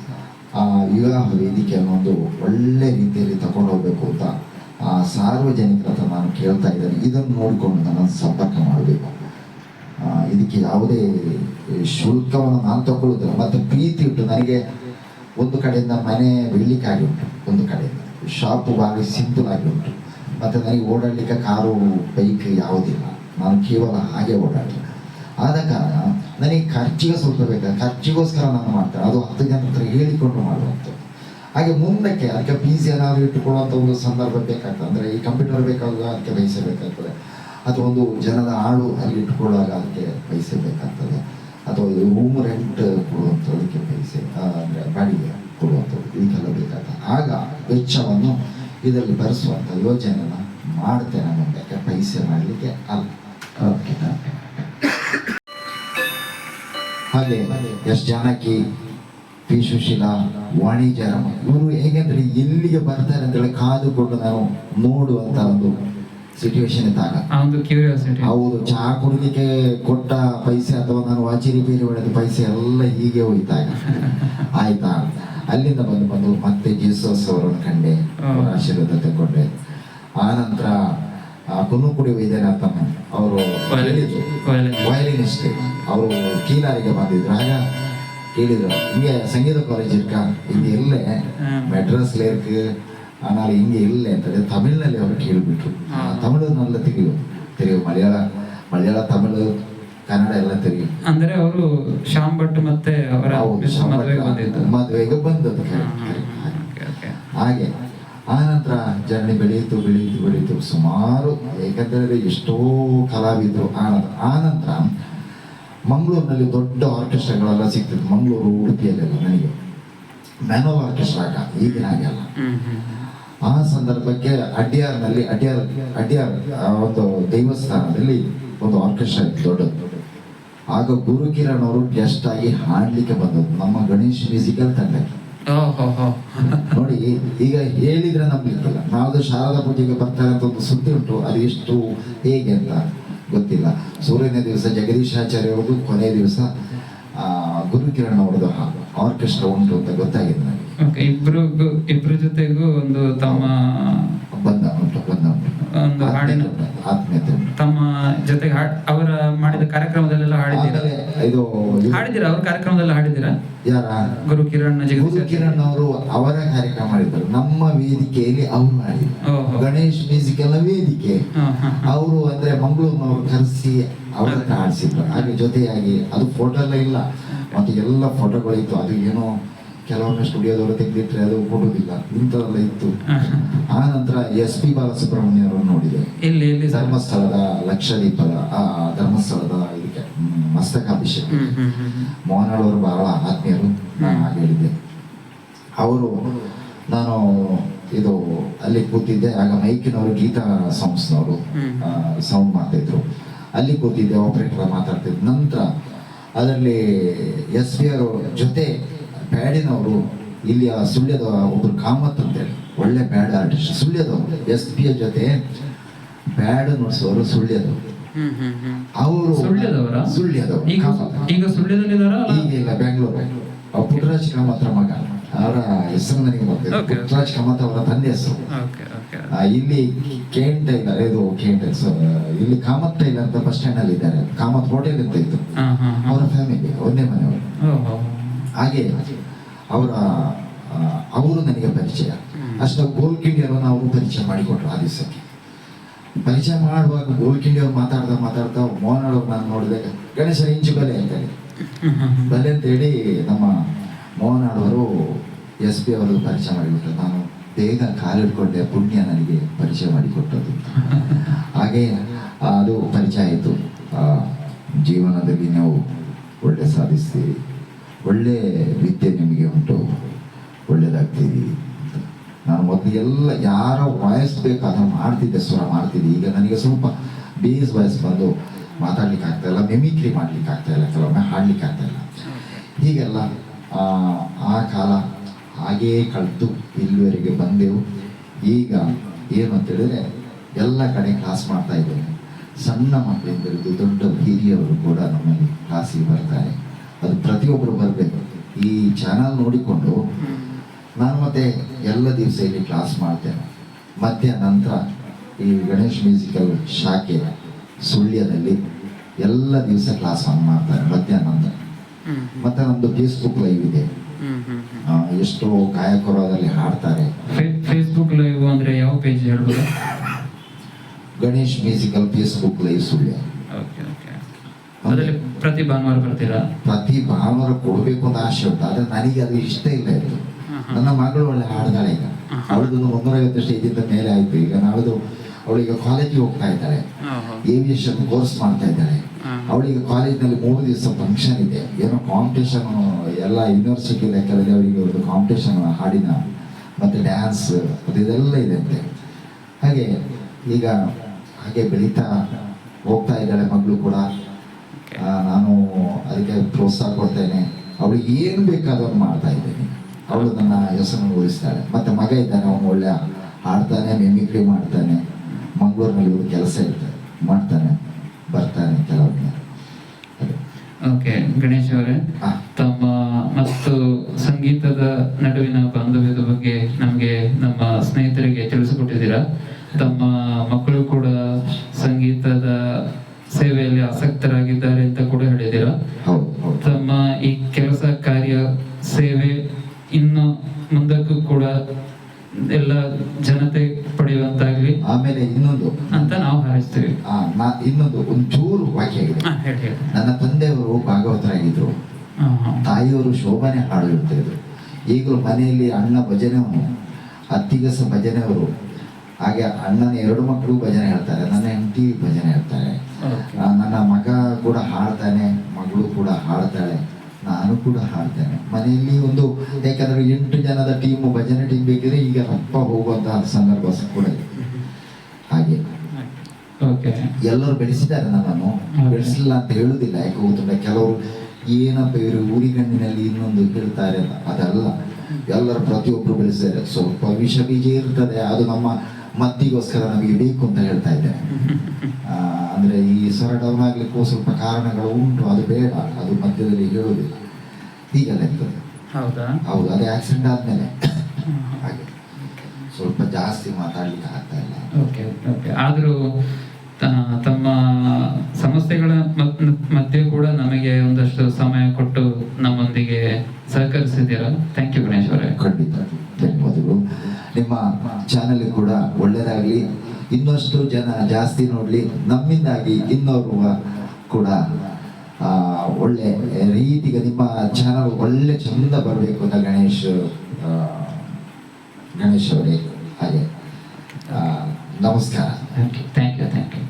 ಆ ವಿವಾಹ ವೇದಿಕೆಯನ್ನು ಒಂದು ಒಳ್ಳೆ ರೀತಿಯಲ್ಲಿ ತಗೊಂಡು ಹೋಗ್ಬೇಕು ಅಂತ, ಆ, ಸಾರ್ವಜನಿಕರ ಹತ್ರ ನಾನು ಕೇಳ್ತಾ ಇದ್ದೇನೆ. ಇದನ್ನು ನೋಡಿಕೊಂಡು ನನ್ನ ಸಂಪರ್ಕ ಮಾಡಬೇಕು. ಇದಕ್ಕೆ ಯಾವುದೇ ಶುಲ್ಕವನ್ನು ನಾನು ತಗೊಳ್ಳೋದಿಲ್ಲ. ಮತ್ತು ಪ್ರೀತಿ ಉಂಟು. ನನಗೆ ಒಂದು ಕಡೆಯಿಂದ ಮನೆ ಬೆಳಿಲಿಕ್ಕಾಗಿ ಉಂಟು, ಒಂದು ಕಡೆಯಿಂದ. ಶಾಪು ಬಾಗಿ ಸಿಂಪಲ್ ಆಗಿ ಉಂಟು. ಮತ್ತು ನನಗೆ ಓಡಾಡಲಿಕ್ಕೆ ಕಾರು, ಬೈಕ್ ಯಾವುದಿಲ್ಲ. ನಾನು ಕೇವಲ ಹಾಗೆ ಓಡಾಡಲಿಲ್ಲ ಆದ ಕಾರಣ ನನಗೆ ಖರ್ಚಿಗೆ ಸ್ವಲ್ಪ ಬೇಕಾ? ಖರ್ಚಿಗೋಸ್ಕರ ನಾನು ಮಾಡ್ತೇನೆ. ಅದು ಹತ್ತು ಜನ ಹತ್ರ ಹೇಳಿಕೊಂಡು ಮಾಡುವಂಥದ್ದು. ಹಾಗೆ ಮುಂದಕ್ಕೆ ಅದಕ್ಕೆ ಪಿ ಸಿ ಏನಾದರೂ ಇಟ್ಟುಕೊಳ್ಳುವಂಥ ಒಂದು ಸಂದರ್ಭ ಬೇಕಾಗ್ತದೆ. ಅಂದರೆ ಈ ಕಂಪ್ಯೂಟರ್ ಬೇಕಾಗುವ ಅದಕ್ಕೆ ಪೈಸೆ ಬೇಕಾಗ್ತದೆ. ಅಥವಾ ಒಂದು ಜನದ ಆಳು ಅಲ್ಲಿ ಇಟ್ಕೊಳ್ಳುವಾಗ ಅದಕ್ಕೆ ಪೈಸೆ ಬೇಕಾಗ್ತದೆ. ಅಥವಾ ರೂಮ್ ರೆಂಟ್ ಕೊಡುವಂಥದಕ್ಕೆ ಪೈಸೆ ಅಂದರೆ ಬಾಡಿಗೆ ಕೊಡುವಂಥದ್ದು ಇದಕ್ಕೆಲ್ಲ ಬೇಕಾಗ್ತದೆ. ಆಗ ವೆಚ್ಚವನ್ನು ಇದರಲ್ಲಿ ಬರೆಸುವಂಥ ಯೋಜನೆಯನ್ನು ಮಾಡ್ತೇನೆ ಮುಂದಕ್ಕೆ ಪೈಸೆ ಮಾಡಲಿಕ್ಕೆ ಅಲ್ಲ. ಓಕೆ ಹಾಗೆ ಎಸ್ ಜಾನಕಿ ಪಿ ಸುಶೀಲಾ ವಾಣಿಜ್ಯರಮ ಇವರು ಹೇಗೆಂದ್ರೆ ಎಲ್ಲಿಗೆ ಬರ್ತಾರೆ ಅಂತೇಳಿ ಕಾದುಕೊಂಡು ನಾವು ನೋಡುವಂತ ಒಂದು ಸಿಚುವೇಶನ್ ಇದ್ದಾಗ. ಹೌದು ಚಹಾ ಕುಡಿಲಿಕ್ಕೆ ಕೊಟ್ಟ ಪೈಸೆ ಅಥವಾ ನಾನು ವಾಚಿ ರಿಪೇರಿ ಹೊಡೆದ ಪೈಸೆ ಎಲ್ಲ ಹೀಗೆ ಹೋಯ್ತಾ ಆಯ್ತಾ? ಅಲ್ಲಿಂದ ಬಂದು ಬಂದು ಮತ್ತೆ ಜೀಸಸ್ ಅವರನ್ನು ಕಂಡೆ ಆಶೀರ್ವಾದ ತಗೊಂಡೆ ಆ ನಂತರ ಕುನ್ನುಕುಡಿ ಅಂತ ಅವರು ವಯಲಿನಿಸ್ಟ್ ಅವರು ಕೀಲಾರಿಗೆ ಬಂದಿದ್ರು. ಆಗ ಕೇಳಿದ್ರು ಹಿಂಗೆ ಸಂಗೀತ ಕಾಲೇಜ್ இருக்கா ಹಿಂಗೆ ಇಲ್ಲೇ ಮೆಡ್ರಾಸ್ಲ இருக்கு ஆனால் ಹಿಂಗೆ ಇಲ್ಲೇ ಅಂತಂದರೆ ತಮಿಳಿನಲ್ಲಿ ಅವರು ಕೇಳಿಬಿಟ್ರು. ತಮಿಳು ನಲ್ಲ ತಿಳಿಯು ತಿಳಿಯು ಮಲಯಾಳ ಮಲಯಾಳ ತಮಿಳು ಕನ್ನಡ ಎಲ್ಲ ತಿರುಗಿ ಅಂದ್ರೆ ಅವರು ಶ್ಯಾಮ್ ಭಟ್ ಮತ್ತೆ ಅವರ ಮದುವೆಗೆ ಬಂದದ್ದು. ಹಾಗೆ. ಆನಂತರ ಜರ್ನಿ ಬೆಳೆಯಿತು ಬೆಳೆಯಿತು ಬೆಳೆಯಿತು. ಸುಮಾರು ಏಕೆಂದರೆ ಎಷ್ಟೋ ಕಲಾವಿದರು ಆನಂತರ ಆನಂತರ ಮಂಗಳೂರಿನಲ್ಲಿ ದೊಡ್ಡ ಆರ್ಕೆಸ್ಟ್ರಾಗಳೆಲ್ಲ ಸಿಗ್ತಿತ್ತು. ಮಂಗಳೂರು, ಉಡುಪಿಯಲ್ಲೆಲ್ಲ ನನಗೆ. ಮ್ಯಾನುವಲ್ ಆರ್ಕೆಸ್ಟ್ರಾಗ ಈಗಿನ ಹಾಗೆ ಅಲ್ಲ. ಆ ಸಂದರ್ಭಕ್ಕೆ ಅಡ್ಯಾರ್ನಲ್ಲಿ, ಅಡ್ಯಾರ್ ಅಡ್ಯಾರ್ ಒಂದು ದೇವಸ್ಥಾನದಲ್ಲಿ ಒಂದು ಆರ್ಕೆಸ್ಟ್ರಾ ಇತ್ತು ದೊಡ್ಡದು. ಆಗ ಗುರುಕಿರಣ್ ಅವರು ಗೆಸ್ಟ್ ಆಗಿ ಹಾಡ್ಲಿಕ್ಕೆ ಬಂದದ್ದು. ನಮ್ಮ ಗಣೇಶ್ ಮ್ಯೂಸಿಕಲ್ ತಂಡಕ್ಕೆ. ನೋಡಿ ಈಗ ಹೇಳಿದ್ರೆ ನಮ್ಗೆ ನಾವು ಶಾರದಾ ಪೂಜೆಗೆ ಬರ್ತಾರೆ ಅಂತ ಒಂದು ಸುದ್ದಿ ಉಂಟು. ಅದು ಎಷ್ಟು ಹೇಗೆ ಅಂತ ಗೊತ್ತಿಲ್ಲ. ಸೂರ್ಯನ ದಿವಸ ಜಗದೀಶಾಚಾರ್ಯ ಅವ್ರದ್ದು ಕೊನೆಯ ದಿವಸ ಆ, ಗುರುಕಿರಣ್ ಅವ್ರದ್ದು ಆರ್ಕೆಸ್ಟ್ರಾ ಉಂಟು ಅಂತ ಗೊತ್ತಾಗಿದೆ ನನಗೆ ಓಕೆ ಇಬ್ರು ಇಬ್ರ ಜೊತೆಗೂ ಒಂದು ತಮ್ಮ ಒಂದು ಹಾಡಿನ ಆತ್ಮೀಯತೆ ತಮ್ಮ ಜೊತೆಗೆ ಹಾಡ್ ಅವರ ಮಾಡಿದ ಕಾರ್ಯಕ್ರಮದಲ್ಲೆಲ್ಲ ಹಾಡಿದ್ದೀರಾ? ಇದು ಹಾಡಿದ್ದೀರಾ? ಅವ್ರ ಕಾರ್ಯಕ್ರಮದಲ್ಲಿ ಹಾಡಿದ್ದೀರಾ? ಯಾರ? ಗುರು ಕಿರಣ್ ಗುರು ಕಿರಣ್ ಅವರು ಅವರ ಕಾರ್ಯಕ್ರಮ ಮಾಡಿದ್ರು ನಮ್ಮ ವೇದಿಕೆಯಲ್ಲಿ ಅವರು ಮಾಡಿದ್ರು ಗಣೇಶ್ ಗಣೇಶ್ ಮ್ಯೂಸಿಕಲ್ ವೇದಿಕೆ. ಅವರು ಅಂದ್ರೆ ಮಂಗಳೂರಿನವರು ಕರೆಸಿ ಅವರ ಹಾಡಿಸಿದ್ರು. ಆಡಿಸಿದ್ರು ಹಾಗೆ ಜೊತೆಯಾಗಿ ಅದು ಫೋಟೋ ಎಲ್ಲ ಇಲ್ಲ. ಮತ್ತೆ ಎಲ್ಲ ಫೋಟೋಗಳಿತ್ತು ಅದು ಏನೋ ಕೆಲವೊಮ್ಮೆ ಸ್ಟುಡಿಯೋದವರು ತೆಗೆದಿಟ್ರೆ ಅದು ಕೊಡುವುದಿಲ್ಲ. ಇಂಥದೆಲ್ಲ ಇತ್ತು. ಆ ನಂತರ ಎಸ್ ಪಿ ಬಾಲಸುಬ್ರಹ್ಮಣ್ಯ ಅವರನ್ನು ನೋಡಿದೆ ಇಲ್ಲಿ ಇಲ್ಲಿ ಧರ್ಮಸ್ಥಳದ ಲಕ್ಷದೀಪದ ಆ ಧರ್ಮಸ್ಥಳದ ಇದಕ್ಕೆ ಮಸ್ತಕಾಭಿಷೇಕ. ಮೋಹನಾಳ್ ಅವರು ಬಹಳ ಆತ್ಮೀಯರು ನಾನು ಹಾಗೆ ಹೇಳಿದ್ದೆ. ಅವರು ನಾನು ಇದು ಅಲ್ಲಿ ಕೂತಿದ್ದೆ ಆಗ ಮೈಕಿನವರು ಗೀತಾ ಸಂಸ್ಥನವರು. ಸೌಂಡ್ ಮಾಡ್ತಿದ್ರು. ಅಲ್ಲಿ ಕೂತಿದ್ದೆ ಆಪರೇಟರ್ ಮಾತಾಡ್ತಿದ್ರು ನಂತರ ಅದರಲ್ಲಿ ಎಸ್ ಪಿ ಅವರು ಜೊತೆ ಬ್ಯಾಡಿನವರು ಇಲ್ಲಿ ಆ ಸುಳ್ಯದ ಒಬ್ರು ಕಾಮತ್ ಅಂತೇಳಿ ಒಳ್ಳೆ ಬ್ಯಾಡ್ ಆರ್ಟಿಸ್ಟ್ ಸುಳ್ಯದವರು ಎಸ್ ಪಿ ಜೊತೆ ಬ್ಯಾಡ್ ನುಡಿಸೋರು ಸುಳ್ಯದವರು. ಅವರು ಸುಳ್ಯದವರ? ಸುಳ್ಯದವರು ಈಗ ಇಲ್ಲ ಬೆಂಗಳೂರು ಅವ್ರು ಪುಟ್ಟರಾಜ್ ಕಾಮತ್ ಅವರ ಮಗ ಅವರ ಹೆಸರು ನನಗೆ ಗೊತ್ತಿಲ್ಲ. Okay. ಪುಟ್ಟರಾಜ್ ಕಾಮತ್ ಅವರ ತಂದೆ ಹೆಸರು. ಓಕೆ ಓಕೆ ಆ, ಇಲ್ಲಿ ಕೇಂಟ ಟೈಲರ್ ಇದು ಕೇಂಟ ಸರ್ ಇಲ್ಲಿ ಕಾಮತ್ ಟೈಲರ್ ಅಂತ ಬಸ್ ಸ್ಟ್ಯಾಂಡ್ ಅಲ್ಲಿ ಇದ್ದಾರೆ. ಕಾಮತ್ ಹೋಟೆಲ್ ಅಂತ ಇತ್ತು. ಹಾ ಹಾ ಹಾ. ಅವರ ಫ್ಯಾಮಿಲಿ ಒಂದೇ ಮನೆಯವರು. ಹಾಗೆ ಅವರ ಅವರು ನನಗೆ ಪರಿಚಯ. ಅಷ್ಟ ಗೋಲ್ಕಿಂಡಿಯರನ್ನು ಅವರು ಪರಿಚಯ ಮಾಡಿಕೊಟ್ರು ಆ ದಿವಸಕ್ಕೆ. ಪರಿಚಯ ಮಾಡುವಾಗ ಗೋಲ್ಕಿಂಡಿಯವ್ರು ಮಾತಾಡ್ತಾ ಮಾತಾಡ್ತಾ ಮೋಹನವ್ರು ನಾನು ನೋಡಿದಾಗ ಗಣೇಶ ಇಂಚು ಬಲೆ ಅಂತೇಳಿ ಹೇಳಿ. ಬಲೆ ಅಂತ ಬಲೆ ಅಂತೇಳಿ ನಮ್ಮ ಮೋಹನಾಡವರು ಎಸ್ ಪಿ ಅವರು ಪರಿಚಯ ಮಾಡಿಕೊಟ್ರು. ನಾನು ಬೇಗ ಕಾಲಿಡ್ಕೊಂಡೆ ಪುಣ್ಯ ನನಗೆ ಪರಿಚಯ ಮಾಡಿಕೊಟ್ಟದ್ದು. ಹಾಗೆ ಅದು ಪರಿಚಯ ಆಯಿತು. ಜೀವನದಲ್ಲಿ ನಾವು ಒಳ್ಳೆ ಸಾಧಿಸ್ತೀರಿ ಒಳ್ಳೆ ವಿದ್ಯೆ ನಿಮಗೆ ಉಂಟು ಒಳ್ಳೇದಾಗ್ತೀರಿ ಅಂತ. ನಾನು ಮೊದಲು ಎಲ್ಲ ಯಾರ ವಾಯ್ಸ್ ಬೇಕು ಅದನ್ನು ಮಾಡ್ತಿದ್ದೆ ಸ್ವರ ಮಾಡ್ತಿದ್ದೆ. ಈಗ ನನಗೆ ಸ್ವಲ್ಪ ಬೇಸ್ ವಾಯ್ಸ್ ಬಂದು ಮಾತಾಡ್ಲಿಕ್ಕೆ ಆಗ್ತಾ ಇಲ್ಲ ಮೆಮಿಕ್ರಿ ಮಾಡ್ಲಿಕ್ಕೆ ಆಗ್ತಾ ಇಲ್ಲ ಕೆಲವೊಮ್ಮೆ ಹಾಡ್ಲಿಕ್ಕೆ ಆಗ್ತಾ ಹೀಗೆಲ್ಲ ಆ, ಕಾಲ ಹಾಗೇ ಕಳೆದು ಇಲ್ಲಿವರೆಗೆ ಬಂದೆವು. ಈಗ ಏನು ಅಂತ ಹೇಳಿದ್ರೆ ಎಲ್ಲ ಕಡೆ ಕ್ಲಾಸ್ ಮಾಡ್ತಾ ಇದ್ದೇನೆ. ಸಣ್ಣ ಮಕ್ಕಳಿಂದ ಹಿಡಿದು ದೊಡ್ಡ ಹಿರಿಯವರು ಕೂಡ ನಮ್ಮಲ್ಲಿ ಕ್ಲಾಸಿಗೆ ಬರ್ತಾರೆ. ಅದು ಪ್ರತಿಯೊಬ್ಬರು ಬರಬೇಕು. ಈ ಚಾನಲ್ ನೋಡಿಕೊಂಡು ನಾನು ಮತ್ತೆ ಎಲ್ಲ ದಿವಸ ಇಲ್ಲಿ ಕ್ಲಾಸ್ ಮಾಡ್ತೇನೆ. ಮಧ್ಯ ನಂತರ ಈ ಗಣೇಶ್ ಮ್ಯೂಸಿಕಲ್ ಶಾಖೆ ಸುಳ್ಯದಲ್ಲಿ ಎಲ್ಲ ದಿವಸ ಕ್ಲಾಸ್ ಆನ್ ಮಾಡ್ತಾರೆ ಮಧ್ಯಾಹ್ನ ನಂತರ. ಮತ್ತೆ ನಮ್ದು ಫೇಸ್ಬುಕ್ ಲೈವ್ ಇದೆ. ಎಷ್ಟೋ ಗಾಯಕರು ಅದರಲ್ಲಿ ಹಾಡ್ತಾರೆ ಫೇಸ್ಬುಕ್ ಲೈವ್ ಅಂದ್ರೆ ಯಾವ ಪೇಜ್ ಹೇಳ್ಬೋದು? Ganesh musical Facebook live Sullia. ಅದರಲ್ಲಿ ಪ್ರತಿ ಭಾನುವಾರ ಬರ್ತೀರಾ? ಪ್ರತಿ ಭಾನುವಾರ ಕೊಡಬೇಕು ಅಂತ ಆಸೆ ಉಂಟು. ಆದ್ರೆ ನನಗೆ ಅದು ಇಷ್ಟ ಇಲ್ಲ ಇದು. ನನ್ನ ಮಗಳು ಒಳ್ಳೆ ಹಾಡ್ದಾಳೆ ಈಗ. ಅವಳದು ಮುನ್ನೂರೈವತ್ತು ಸ್ಟೇಜಿಂದ ಮೇಲೆ ಆಯ್ತು. ಈಗ ನಾಳ್ದು ಅವಳಿಗೆ ಕಾಲೇಜಿಗೆ ಹೋಗ್ತಾ ಇದ್ದಾಳೆ. ಏವಿಯೇಷನ್ ಕೋರ್ಸ್ ಮಾಡ್ತಾ ಇದ್ದಾಳೆ. ಅವಳಿಗೆ ಕಾಲೇಜಿನಲ್ಲಿ ಮೂರು ದಿವಸ ಫಂಕ್ಷನ್ ಇದೆ. ಏನೋ ಕಾಂಪಿಟೇಷನ್ ಎಲ್ಲ ಯೂನಿವರ್ಸಿಟಿ ಲೆಕ್ಕದಲ್ಲಿ ಅವರಿಗೆ ಒಂದು ಕಾಂಪಿಟೇಷನ್ ಹಾಡಿನ ಮತ್ತೆ ಡ್ಯಾನ್ಸ್ ಅದು ಇದೆಲ್ಲ ಇದೆ ಅಂತೆ. ಹಾಗೆ ಈಗ ಹಾಗೆ ಬೆಳೀತಾ ಹೋಗ್ತಾ ಇದ್ದಾಳೆ ಮಗಳು ಕೂಡ. ನಾನು ಅದಕ್ಕೆ ಪ್ರೋತ್ಸಾಹ ಕೊಡ್ತೇನೆ. ಅವಳಿಗೆ ಏನು ಬೇಕಾದರೂ ಮಾಡ್ತಾ ಇದ್ದೇನೆ. ಅವಳು ನನ್ನ ಹೆಸರನ್ನು ಉಳಿಸ್ತಾಳೆ ಮತ್ತೆ ಮಗ ಇದ್ದಾನೆ ಅವನು ಒಳ್ಳೆ ಆಡ್ತಾನೆ ಮಿಮಿಕ್ರಿ ಮಾಡ್ತಾನೆ. ಮಂಗಳೂರಿನಲ್ಲಿ ಇವರು ಕೆಲಸ ಇರ್ತಾರೆ ಮಾಡ್ತಾನೆ ಬರ್ತಾನೆ ಕೆಲವೊಮ್ಮೆ. ಓಕೆ ಗಣೇಶ್ ಅವರೇ. ತಮ್ಮ ಮತ್ತು ಸಂಗೀತದ ನಡುವಿನ ಬಾಂಧವ್ಯದ ಬಗ್ಗೆ ನಮಗೆ ನಮ್ಮ ಸ್ನೇಹಿತರಿಗೆ ತಿಳಿಸಿಕೊಟ್ಟಿದ್ದೀರಾ? ತಮ್ಮ ಮಕ್ಕಳು ಕೂಡ ಸಂಗೀತದ ಸೇವೆಯಲ್ಲಿ ಆಸಕ್ತರಾಗಿದ್ದಾರೆ ಅಂತ ಕೂಡ ಹೌದು ತಮ್ಮ ಈ ಕೆಲಸ ಕಾರ್ಯ ಸೇವೆ ಇನ್ನು ಮುಂದಕ್ಕೂ ಕೂಡ ಎಲ್ಲ ಜನತೆ ಪಡೆಯುವಂತಾಗ್ಲಿ? ಆಮೇಲೆ ಇನ್ನೊಂದು. ಅಂತ ನಾವು ಹಾರೈಸ್ತೀವಿ. ಇನ್ನೊಂದು ಒಂಚೂರು ವಾಕ್ಯ ಹೇಳಿ. ನನ್ನ ತಂದೆಯವರು ಭಾಗವತರಾಗಿದ್ರು. ತಾಯಿಯವರು ಶೋಭನೆ ಹಾಡು ಇರ್ತಿದ್ರು ಈಗಲೂ ಮನೆಯಲ್ಲಿ ಅಣ್ಣ ಭಜನೆವನು ಅತ್ತಿಗಸ ಭಜನೆಯವರು ಹಾಗೆ ಅಣ್ಣನ ಎರಡು ಮಕ್ಕಳು ಭಜನೆ ಹೇಳ್ತಾರೆ ನನ್ನ ಹೆಂಡತಿ ಭಜನೆ ಹೇಳ್ತಾರೆ ನನ್ನ ಮಗ ಕೂಡ ಹಾಡ್ತಾನೆ ಮಗಳು ಕೂಡ ಹಾಡ್ತಾಳೆ ನಾನು ಕೂಡ ಹಾಡ್ತೇನೆ. ಮನೆಯಲ್ಲಿ ಒಂದು ಯಾಕಂದ್ರೆ ಎಂಟು ಜನದ ಟೀಮ್ ಭಜನೆ ಟೀಮ್ ಬೇಕಿದ್ರೆ ಈಗ ರಪ್ಪ ಹೋಗುವಂತಹ ಸಂದರ್ಭ ಕೂಡ ಇದೆ. ಹಾಗೆ. ಎಲ್ಲರೂ ಬೆಳೆಸಿದ್ದಾರೆ ನನ್ನನ್ನು. ಬೆಳೆಸಿಲ್ಲ ಬೆಳೆಸಲಿಲ್ಲ ಅಂತ ಹೇಳುದಿಲ್ಲ ಯಾಕೆ ಗೊತ್ತಿಲ್ಲ ಕೆಲವರು ಏನಪ್ಪ ಇವರು ಊರಿಗಣ್ಣಿನಲ್ಲಿ ಇನ್ನೊಂದು ಹೇಳ್ತಾರೆ ಅಂತ. ಅದಲ್ಲ. ಎಲ್ಲರೂ ಪ್ರತಿಯೊಬ್ಬರು ಬೆಳೆಸಿದ್ದಾರೆ. ಸ್ವಲ್ಪ ವಿಷ ಬೀಜ ಇರ್ತದೆ ಅದು ನಮ್ಮ ಮದ್ದಿಗೋಸ್ಕರ ನಮಗೆ ಬೇಕು ಅಂತ ಹೇಳ್ತಾ ಇದ್ದೆ ಅಂದರೆ ಈ ಸ್ವರ ಡೌನ್ ಆಗ್ಲಿಕ್ಕೂ ಸ್ವಲ್ಪ ಕಾರಣಗಳು ಉಂಟು ಅದು ಬೇಡ ಅದು ಮಧ್ಯದಲ್ಲಿ ಹೇಳುವುದಿಲ್ಲ. ಹೀಗೆಲ್ಲ ಇರ್ತದೆ. ಹೌದಾ? ಹೌದು ಅದೇ ಆಕ್ಸಿಡೆಂಟ್ ಆದ್ಮೇಲೆ. ಹಾಗೆ. ಸ್ವಲ್ಪ ಜಾಸ್ತಿ ಮಾತಾಡ್ಲಿಕ್ಕೆ ಆಗ್ತಾ ಇಲ್ಲ. Okay okay. ಆದರೂ ತಮ್ಮ ಸಮಸ್ಯೆಗಳ ಮಧ್ಯೆ ಕೂಡ ನಮಗೆ ಒಂದಷ್ಟು ಸಮಯ ಕೊಟ್ಟು ನಮ್ಮೊಂದಿಗೆ ಸಹಕರಿಸಿದ್ದೀರಾ? ಥ್ಯಾಂಕ್ ಯು ಗಣೇಶ್ ಅವರೇ. ಖಂಡಿತ. ಧನ್ಯವಾದಗಳು. ನಿಮ್ಮ ಚಾನೆಲ್ ಕೂಡ ಒಳ್ಳೆಯದಾಗಲಿ ಇನ್ನಷ್ಟು ಜನ ಜಾಸ್ತಿ ನೋಡಲಿ, ನಮ್ಮಿಂದಾಗಿ ಇನ್ನೋರ್ವ ಕೂಡ ಒಳ್ಳೆ ರೀತಿಗೆ ನಿಮ್ಮ ಚಾನಲ್ ಒಳ್ಳೆ ಚಂದ ಬರಬೇಕು ಅಂತ ಗಣೇಶ್ ಗಣೇಶ್ ಅವರೇ. ಹಾಗೆ ನಮಸ್ಕಾರ. Thank you thank you